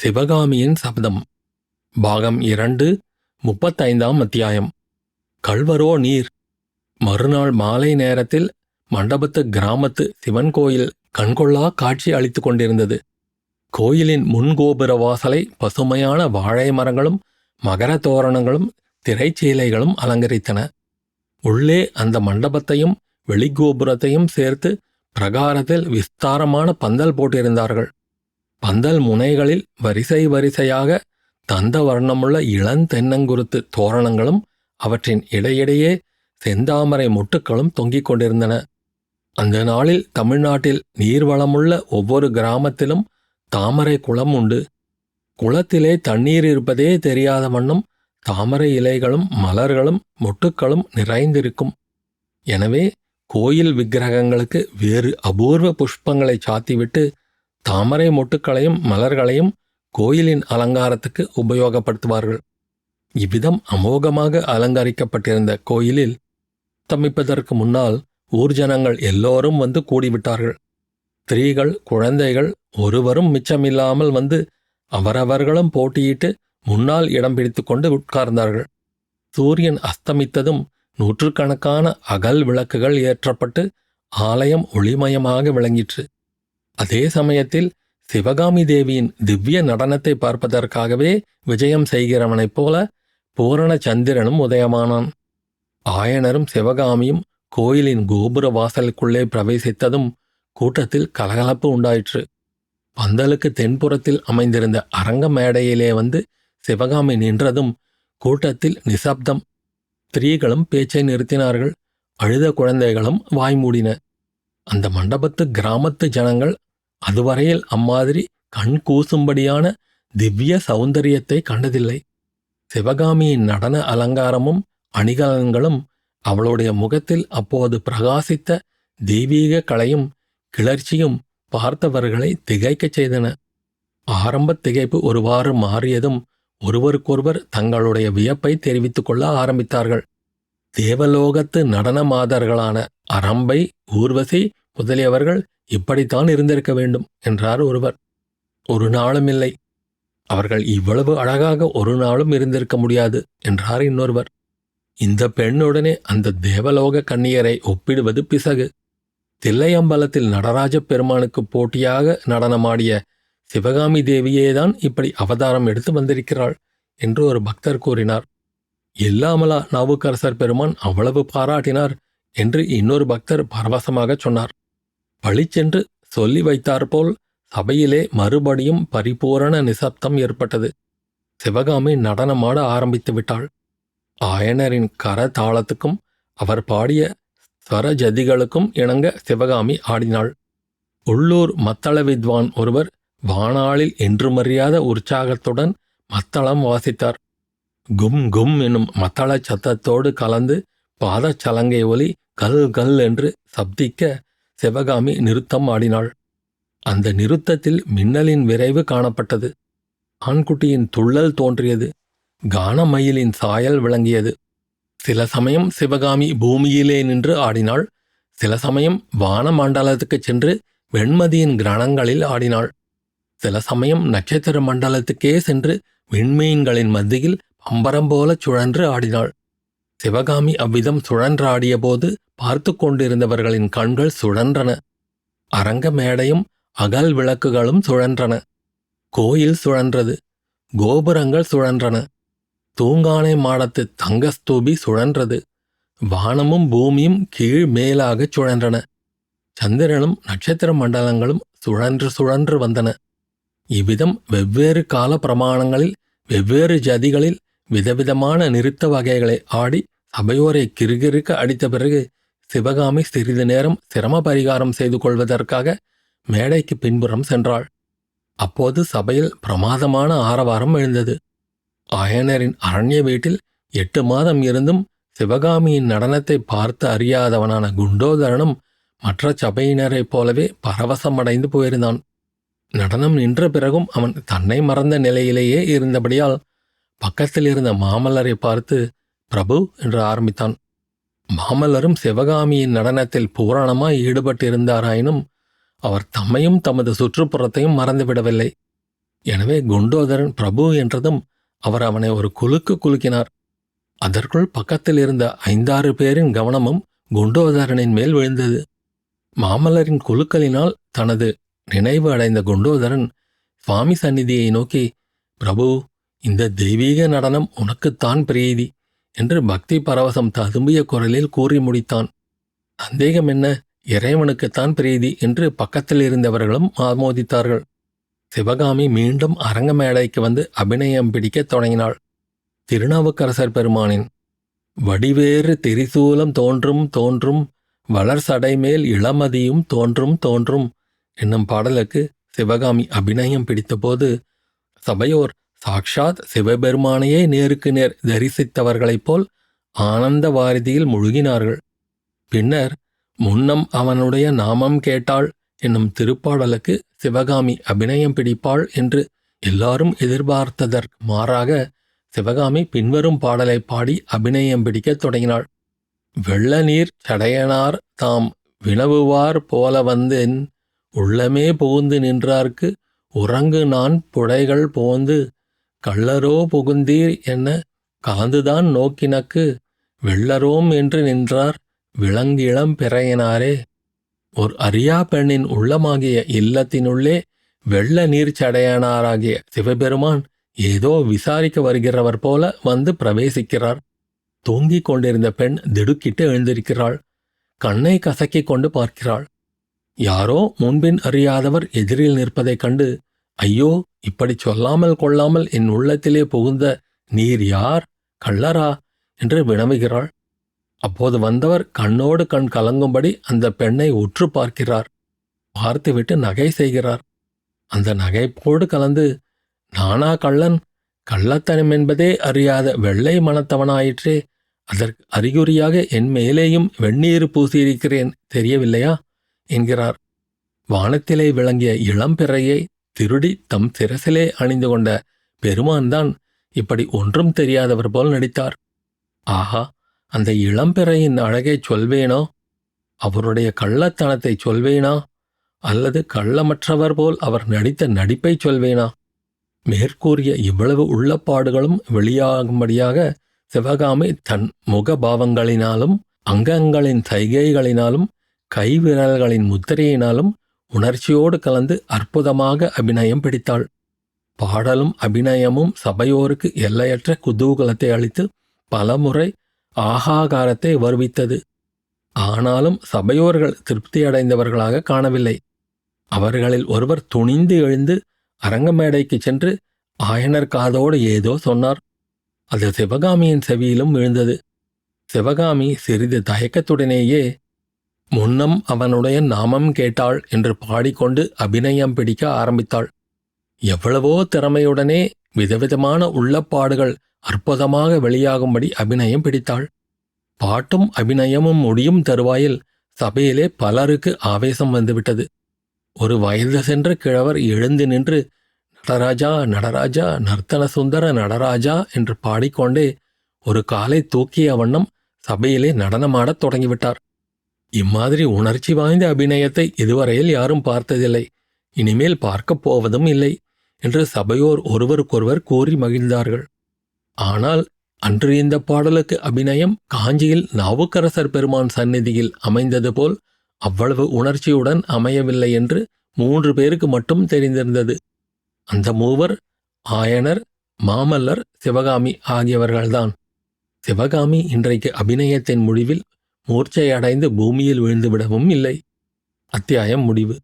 சிவகாமியின் சப்தம். பாகம் இரண்டு முப்பத்தைந்தாம் அத்தியாயம். கள்வரோ நீர். மறுநாள் மாலை நேரத்தில் மண்டபத்து கிராமத்து சிவன் கோயில் கண்கொள்ளா காட்சி அளித்துக் கொண்டிருந்தது. கோயிலின் முன்கோபுர வாசலை பசுமையான வாழை மரங்களும் மகர தோரணங்களும் திரைச்சீலைகளும் அலங்கரித்தன. உள்ளே அந்த மண்டபத்தையும் வெளிக்கோபுரத்தையும் சேர்த்து பிரகாரத்தில் விஸ்தாரமான பந்தல் போட்டிருந்தார்கள். பந்தல் முனைகளில் வரிசை வரிசையாக தந்த வர்ணமுள்ள இளந்தென்னங்குருத்து தோரணங்களும் அவற்றின் இடையிடையே செந்தாமரை மொட்டுக்களும் தொங்கிக் கொண்டிருந்தன. அந்த நாளில் தமிழ்நாட்டில் நீர்வளமுள்ள ஒவ்வொரு கிராமத்திலும் தாமரை குளம் உண்டு. குளத்திலே தண்ணீர் இருப்பதே தெரியாத வண்ணம் தாமரை இலைகளும் மலர்களும் மொட்டுக்களும் நிறைந்திருக்கும். எனவே கோயில் விக்கிரகங்களுக்கு வேறு அபூர்வ புஷ்பங்களை சாத்திவிட்டு தாமரை மொட்டுக்களையும் மலர்களையும் கோயிலின் அலங்காரத்துக்கு உபயோகப்படுத்துவார்கள். இவ்விதம் அமோகமாக அலங்கரிக்கப்பட்டிருந்த கோயிலில் தமிப்பதற்கு முன்னால் ஊர்ஜனங்கள் எல்லோரும் வந்து கூடிவிட்டார்கள். ஸ்திரீகள் குழந்தைகள் ஒருவரும் மிச்சமில்லாமல் வந்து அவரவர்களும் போட்டியிட்டு முன்னால் இடம் பிடித்து கொண்டு உட்கார்ந்தார்கள். சூரியன் அஸ்தமித்ததும் நூற்றுக்கணக்கான அகல் விளக்குகள் ஏற்றப்பட்டு ஆலயம் ஒளிமயமாக விளங்கிற்று. அதே சமயத்தில் சிவகாமி தேவியின் திவ்ய நடனத்தை பார்ப்பதற்காகவே விஜயம் செய்கிறவனைப் போல பூரண சந்திரனும் உதயமானான். ஆயனரும் சிவகாமியும் கோயிலின் கோபுர வாசலுக்குள்ளே பிரவேசித்ததும் கூட்டத்தில் கலகலப்பு உண்டாயிற்று. பந்தலுக்கு தென்புறத்தில் அமைந்திருந்த அரங்க மேடையிலே வந்து சிவகாமி நின்றதும் கூட்டத்தில் நிசப்தம். ஸ்திரீகளும் பேச்சை நிறுத்தினார்கள். அழுத குழந்தைகளும் வாய்மூடின. அந்த மண்டபத்து கிராமத்து ஜனங்கள் அதுவரையில் அம்மாதிரி கண் கூசும்படியான திவ்ய சௌந்தரியத்தை கண்டதில்லை. சிவகாமியின் நடன அலங்காரமும் அணிகலன்களும் அவளுடைய முகத்தில் அப்போது பிரகாசித்த தெய்வீக கலையும் கிளர்ச்சியும் பார்த்தவர்களை திகைக்கச் செய்தன. ஆரம்பத் திகைப்பு ஒருவாறு மாறியதும் ஒருவருக்கொருவர் தங்களுடைய வியப்பை தெரிவித்துக் கொள்ள ஆரம்பித்தார்கள். தேவலோகத்து நடன மாதர்களான அரம்பை ஊர்வசி முதலியவர்கள் இப்படித்தான் இருந்திருக்க வேண்டும் என்றார் ஒருவர். ஒரு நாளும் இல்லை. அவர்கள் இவ்வளவு அழகாக ஒரு நாளும் இருந்திருக்க முடியாது என்றார் இன்னொருவர். இந்த பெண்ணுடனே அந்த தேவலோக கன்னியரை ஒப்பிடுவது பிசகு. தில்லையம்பலத்தில் நடராஜ பெருமானுக்கு போட்டியாக நடனமாடிய சிவகாமி தேவியேதான் இப்படி அவதாரம் எடுத்து வந்திருக்கிறாள் என்று ஒரு பக்தர் கூறினார். இல்லாமலா நாவுக்கரசர் பெருமான் அவ்வளவு பாராட்டினார் என்று இன்னொரு பக்தர் பரவசமாகச் சொன்னார். பளிச்சென்று சொல்லி வைத்தாற்போல் சபையிலே மறுபடியும் பரிபூரண நிசப்தம் ஏற்பட்டது. சிவகாமி நடனமாட ஆரம்பித்து விட்டாள். ஆயனரின் கர தாளத்துக்கும் அவர் பாடிய ஸ்வரஜதிகளுக்கும் இணங்க சிவகாமி ஆடினாள். உள்ளூர் மத்தள வித்வான் ஒருவர் வானாளில் என்றுமறியாத உற்சாகத்துடன் மத்தளம் வாசித்தார். கும் கும் என்னும் மத்தள சத்தத்தோடு கலந்து பாதச்சலங்கை ஒலி கல் கல் என்று சப்திக்க சிவகாமி நிறுத்தம் ஆடினாள். அந்த நிறுத்தத்தில் மின்னலின் விரைவு காணப்பட்டது. ஆண்குட்டியின் துள்ளல் தோன்றியது. கானமயிலின் சாயல் விளங்கியது. சில சமயம் சிவகாமி பூமியிலே நின்று ஆடினாள். சில சமயம் வானமண்டலத்துக்கு சென்று வெண்மதியின் கிரணங்களில் ஆடினாள். சில சமயம் நட்சத்திர மண்டலத்துக்கே சென்று விண்மீன்களின் மத்தியில் பம்பரம் போலச் சுழன்று ஆடினாள். சிவகாமி அவ்விதம் சுழன்றாடியபோது பார்த்து கொண்டிருந்தவர்களின் கண்கள் சுழன்றன. அரங்க மேடையும் அகல் விளக்குகளும் சுழன்றன. கோயில் சுழன்றது. கோபுரங்கள் சுழன்றன. தூங்கானை மாடத்து தங்கஸ்தூபி சுழன்றது. வானமும் பூமியும் கீழ் மேலாகச் சுழன்றன. சந்திரனும் நட்சத்திர மண்டலங்களும் சுழன்று சுழன்று வந்தன. இவ்விதம் வெவ்வேறு கால பிரமாணங்களில் வெவ்வேறு ஜதிகளில் விதவிதமான நிறுத்த வகைகளை ஆடி சபையோரை கிறுகிறுக்க அடித்த பிறகு சிவகாமி சிறிது நேரம் சிரம பரிகாரம் செய்து கொள்வதற்காக மேடைக்கு பின்புறம் சென்றாள். அப்போது சபையில் பிரமாதமான ஆரவாரம் எழுந்தது. ஆயனரின் அரண்ய வீட்டில் எட்டு மாதம் இருந்தும் சிவகாமியின் நடனத்தை பார்த்து அறியாதவனான குண்டோதரனும் மற்ற சபையினரைப் போலவே பரவசமடைந்து போயிருந்தான். நடனம் நின்ற பிறகும் அவன் தன்னை மறந்த நிலையிலேயே இருந்தபடியால் பக்கத்தில் இருந்த மாமல்லரை பார்த்து பிரபு என்று ஆரம்பித்தான். மாமல்லரும் சிவகாமியின் நடனத்தில் பூரணமாய் ஈடுபட்டிருந்தாராயினும் அவர் தம்மையும் தமது சுற்றுப்புறத்தையும் மறந்துவிடவில்லை. எனவே குண்டோதரன் பிரபு என்றதும் அவர் அவனை ஒரு குலுக்கு குலுக்கினார். அதற்குள் பக்கத்தில் இருந்த ஐந்தாறு பேரின் கவனமும் குண்டோதரனின் மேல் விழுந்தது. மாமல்லரின் குலுக்கலினால் தனது நினைவு அடைந்த குண்டோதரன் சுவாமி சந்நிதியை நோக்கி பிரபு இந்த தெய்வீக நடனம் உனக்குத்தான் பிரீதி என்று பக்தி பரவசம் ததும்பிய குரலில் கூறி முடித்தான். சந்தேகம் என்ன? இறைவனுக்குத்தான் பிரீதி என்று பக்கத்தில் இருந்தவர்களும் ஆமோதித்தார்கள். சிவகாமி மீண்டும் அரங்க மேடைக்கு வந்து அபிநயம் பிடிக்கத் தொடங்கினாள். திருநாவுக்கரசர் பெருமானின் வடிவேறு திரிசூலம் தோன்றும் தோன்றும் வளர் சடைமேல் இளமதியும் தோன்றும் தோன்றும் என்னும் பாடலுக்கு சிவகாமி அபிநயம் பிடித்தபோது சபையோர் சாக்ஷாத் சிவபெருமானையே நேருக்கு நேர் தரிசித்தவர்களைப் போல் ஆனந்த வாரிதியில் முழுகினார்கள். பின்னர் முன்னம் அவனுடைய நாமம் கேட்டாள் என்னும் திருப்பாடலுக்கு சிவகாமி அபிநயம் பிடிப்பாள் என்று எல்லாரும் எதிர்பார்த்ததற்கு மாறாக சிவகாமி பின்வரும் பாடலை பாடி அபிநயம் பிடிக்கத் தொடங்கினாள். வெள்ள நீர் சடையனார் தாம் வினவுவார் போல வந்தேன் உள்ளமே புகுந்து நின்றார்க்கு உறங்கு நான் புடைகள் போந்து கள்ளரோ புகுந்தீர் என்ன? காந்துதான் நோக்கினக்கு வெள்ளரோம் என்று நின்றார் விளங்கிளம் பிறையனாரே. ஒரு அரியா பெண்ணின் உள்ளமாகிய இல்லத்தினுள்ளே வெள்ள நீர் சடையனாராகிய சிவபெருமான் ஏதோ விசாரிக்க வருகிறவர் போல வந்து பிரவேசிக்கிறார். தூங்கிக் கொண்டிருந்த பெண் திடுக்கிட்டு எழுந்திருக்கிறாள். கண்ணை கசக்கிக் கொண்டு பார்க்கிறாள். யாரோ முன்பின் அறியாதவர் எதிரில் நிற்பதைக் கண்டு ஐயோ இப்படி சொல்லாமல் கொள்ளாமல் என் உள்ளத்திலே புகுந்த நீர் யார்? கள்ளரா? என்று வினவுகிறாள். அப்போது வந்தவர் கண்ணோடு கண் கலங்கும்படி அந்த பெண்ணை உற்று பார்க்கிறார். பார்த்துவிட்டு நகை செய்கிறார். அந்த நகைப்போடு கலந்து நானா கள்ளன்? கள்ளத்தனம் என்பதே அறியாத வெள்ளை மனத்தவனாயிற்றே. அதற்கு அறிகுறியாக என் மேலேயும் வெந்நீர் பூசியிருக்கிறேன் தெரியவில்லையா? என்கிறார். வானத்திலே விளங்கிய இளம்பிறையை திருடி தம் சிரசிலே அணிந்து கொண்ட பெருமான்தான் இப்படி ஒன்றும் தெரியாதவர் போல் நடித்தார். ஆஹா அந்த இளம்பிறையின் அழகை சொல்வேனோ? அவருடைய கள்ளத்தனத்தை சொல்வேனா? அல்லது கள்ளமற்றவர் போல் அவர் நடித்த நடிப்பைச் சொல்வேனா? மேற்கூறிய இவ்வளவு உள்ளப்பாடுகளும் வெளியாகும்படியாக சிவகாமி தன் முகபாவங்களினாலும் அங்கங்களின் சைகைகளினாலும் கைவிரல்களின் முத்திரையினாலும் உணர்ச்சியோடு கலந்து அற்புதமாக அபிநயம் பிடித்தாள். பாடலும் அபிநயமும் சபையோருக்கு எல்லையற்ற குதூகலத்தை அளித்து பலமுறை ஆகாகாரத்தை வருவித்தது. ஆனாலும் சபையோர்கள் திருப்தியடைந்தவர்களாக காணவில்லை. அவர்களில் ஒருவர் துணிந்து எழுந்து அரங்கமேடைக்கு சென்று ஆயனர் காதோடு ஏதோ சொன்னார். அது சிவகாமியின் செவியிலும் விழுந்தது. சிவகாமி சிறிது தயக்கத்துடனேயே முன்னம் அவனுடைய நாமம் கேட்டாள் என்று பாடிக்கொண்டு அபிநயம் பிடிக்க ஆரம்பித்தாள். எவ்வளவோ திறமையுடனே விதவிதமான உள்ளப்பாடுகள் அற்புதமாக வெளியாகும்படி அபிநயம் பிடித்தாள். பாட்டும் அபிநயமும் முடியும் தருவாயில் சபையிலே பலருக்கு ஆவேசம் வந்துவிட்டது. ஒரு வயது சென்ற கிழவர் எழுந்து நின்று நடராஜா நடராஜா நர்த்தன சுந்தர நடராஜா என்று பாடிக்கொண்டே ஒரு காலை தூக்கிய வண்ணம் சபையிலே நடனமாடத் தொடங்கிவிட்டார். இம்மாதிரி உணர்ச்சி வாய்ந்த அபிநயத்தை இதுவரையில் யாரும் பார்த்ததில்லை. இனிமேல் பார்க்கப் போவதும் இல்லை என்று சபையோர் ஒருவருக்கொருவர் கூறி மகிழ்ந்தார்கள். ஆனால் அன்று இந்த பாடலுக்கு அபிநயம் காஞ்சியில் நாவுக்கரசர் பெருமான் சந்நிதியில் அமைந்தது போல் அவ்வளவு உணர்ச்சியுடன் அமையவில்லை என்று மூன்று பேருக்கு மட்டும் தெரிந்திருந்தது. அந்த மூவர் ஆயனர் மாமல்லர் சிவகாமி ஆகியவர்கள்தான். சிவகாமி இன்றைக்கு அபிநயத்தின் முடிவில் மூர்ச்சையடைந்து பூமியில் விழுந்துவிடவும் இல்லை. அத்தியாயம் முடிவு.